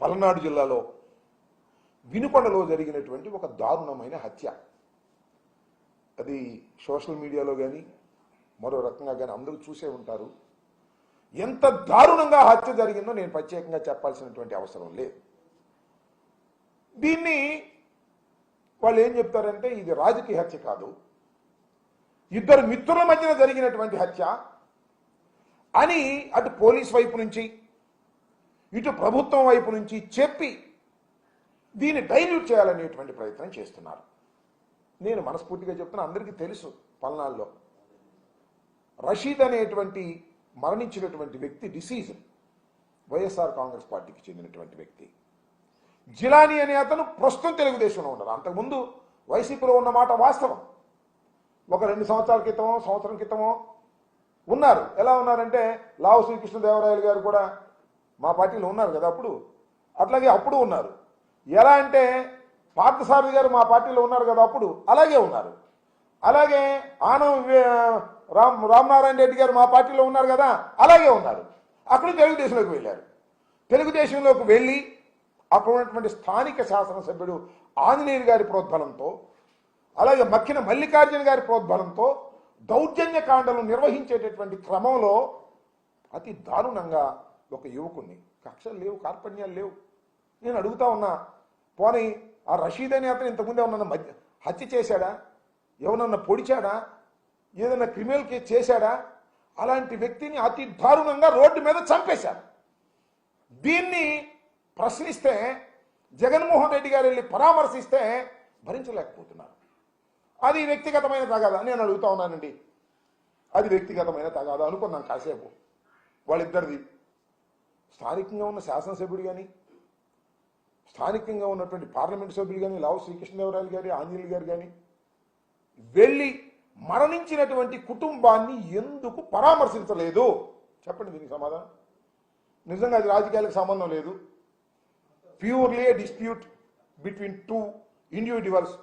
పలనాడు జిల్లాలో వినుకొండలో జరిగినటువంటి ఒక దారుణమైన హత్య. అది సోషల్ మీడియాలో కానీ మరో రకంగా కానీ అందరూ చూసే ఉంటారు. ఎంత దారుణంగా హత్య జరిగిందో నేను ప్రత్యేకంగా చెప్పాల్సినటువంటి అవసరం లేదు. దీన్ని వాళ్ళు ఏం చెప్తారంటే ఇది రాజకీయ హత్య కాదు. ఇద్దరు మిత్రుల మధ్యన జరిగినటువంటి హత్య అని అటు పోలీస్ వైపు నుంచి ఇటు ప్రభుత్వం వైపు నుంచి చెప్పి దీన్ని డైల్యూట్ చేయాలనేటువంటి ప్రయత్నం చేస్తున్నారు. నేను మనస్ఫూర్తిగా చెప్తున్నా అందరికీ తెలుసు పల్నాల్లో రషీద్ అనేటువంటి మరణించినటువంటి వ్యక్తి డిసీజ్ వైఎస్ఆర్ కాంగ్రెస్ పార్టీకి చెందినటువంటి వ్యక్తి. జిలానీ అనే అతను ప్రస్తుతం తెలుగుదేశంలో ఉన్నారు అంతకుముందు వైసీపీలో ఉన్న మాట వాస్తవం. ఒక రెండు సంవత్సరాల క్రితమో సంవత్సరం క్రితమో ఉన్నారు. ఎలా ఉన్నారంటే లావు శ్రీకృష్ణదేవరాయలు గారు కూడా మా పార్టీలో ఉన్నారు కదా అప్పుడు? అట్లాగే అప్పుడు ఉన్నారు. ఎలా అంటే పార్థసారథి గారు మా పార్టీలో ఉన్నారు కదా అప్పుడు? అలాగే ఉన్నారు. అలాగే ఆనం రామ్ రామనారాయణ రెడ్డి గారు మా పార్టీలో ఉన్నారు కదా? అలాగే ఉన్నారు. అక్కడ తెలుగుదేశంలోకి వెళ్ళారు. తెలుగుదేశంలోకి వెళ్ళి అక్కడ ఉన్నటువంటి స్థానిక శాసనసభ్యుడు ఆంజనేయులు గారి ప్రోద్బలంతో అలాగే మక్కిన మల్లికార్జున గారి ప్రోద్బలంతో దౌర్జన్య కాండలు నిర్వహించేటటువంటి క్రమంలో అతి దారుణంగా ఒక యువకుణ్ణి. కక్షలు లేవు కార్పణ్యాలు లేవు. నేను అడుగుతా ఉన్నా పోనీ ఆ రషీద్ అనే అతను ఇంతకుముందే ఉన్న మధ్య హత్య చేశాడా? ఎవరన్నా పొడిచాడా? ఏదైనా క్రిమినల్ కేసు చేశాడా? అలాంటి వ్యక్తిని అతి దారుణంగా రోడ్డు మీద చంపేశారు. దీన్ని ప్రశ్నిస్తే జగన్మోహన్ రెడ్డి గారు వెళ్ళి పరామర్శిస్తే భరించలేకపోతున్నారు. అది వ్యక్తిగతమైన తగాదా నేను అడుగుతా ఉన్నానండి. అది వ్యక్తిగతమైన తగాదా అనుకున్నాను కాసేపు. వాళ్ళిద్దరిది స్థానికంగా ఉన్న శాసనసభ్యుడు కానీ స్థానికంగా ఉన్నటువంటి పార్లమెంట్ సభ్యులు కానీ లావు శ్రీకృష్ణదేవరాయలు గారి ఆంజనేయులు గారు కానీ వెళ్ళి మరణించినటువంటి కుటుంబాన్ని ఎందుకు పరామర్శించలేదు? చెప్పండి దీనికి సమాధానం. నిజంగా అది రాజకీయాలకు సంబంధం లేదు. Purely a dispute between two individuals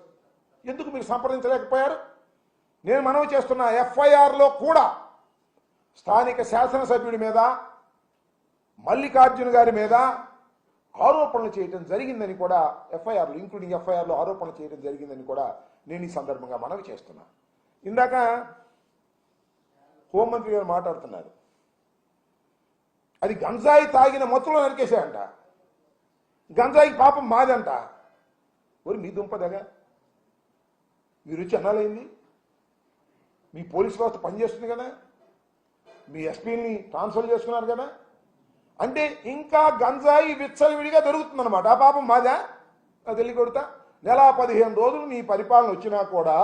ఎందుకు మీరు సంప్రదించలేకపోయారు? నేను మనవి చేస్తున్న ఎఫ్ఐఆర్లో కూడా స్థానిక శాసనసభ్యుడి మీద మల్లికార్జున గారి మీద ఆరోపణలు చేయడం జరిగిందని కూడా ఎఫ్ఐఆర్లు ఇంక్లూడింగ్ ఎఫ్ఐఆర్లు ఆరోపణలు చేయడం జరిగిందని కూడా నేను ఈ సందర్భంగా మనవి చేస్తున్నా. ఇందాక హోంమంత్రి గారు మాట్లాడుతున్నారు. అది గంజాయి తాగిన మొత్తంలో నరికేశాయంట. గంజాయి పాపం మాదంట. ఒరి మీ దుంపదగా మీరు వచ్చి అనాలైంది మీ పోలీస్ వ్యవస్థ పనిచేస్తుంది కదా? మీ ఎస్పీని ట్రాన్స్ఫర్ చేసుకున్నారు కదా? అంటే ఇంకా గంజాయి విచ్చలవిడిగా దొరుకుతుందన్నమాట. ఆ పాపం మాదా? అది కొడతా నెల పదిహేను రోజులు మీ పరిపాలన వచ్చినా కూడా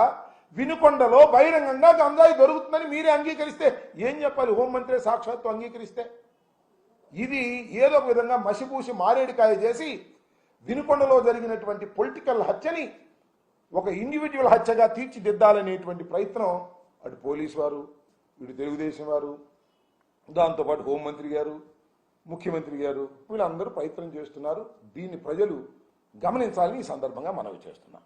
వినుకొండలో బహిరంగంగా గంజాయి దొరుకుతుందని మీరే అంగీకరిస్తే ఏం చెప్పాలి? హోంమంత్రి సాక్షాత్తు అంగీకరిస్తే. ఇది ఏదో ఒక విధంగా మసిపూసి మారేడుకాయ చేసి వినుకొండలో జరిగినటువంటి పొలిటికల్ హత్యని ఒక ఇండివిజువల్ హత్యగా తీర్చిదిద్దాలనేటువంటి ప్రయత్నం అటు పోలీసు వారు ఇటు తెలుగుదేశం వారు దాంతోపాటు హోంమంత్రి గారు ముఖ్యమంత్రి గారు వీళ్ళందరూ ప్రయత్నం చేస్తున్నారు. దీన్ని ప్రజలు గమనించాలని ఈ సందర్భంగా మనవి చేస్తున్నాం.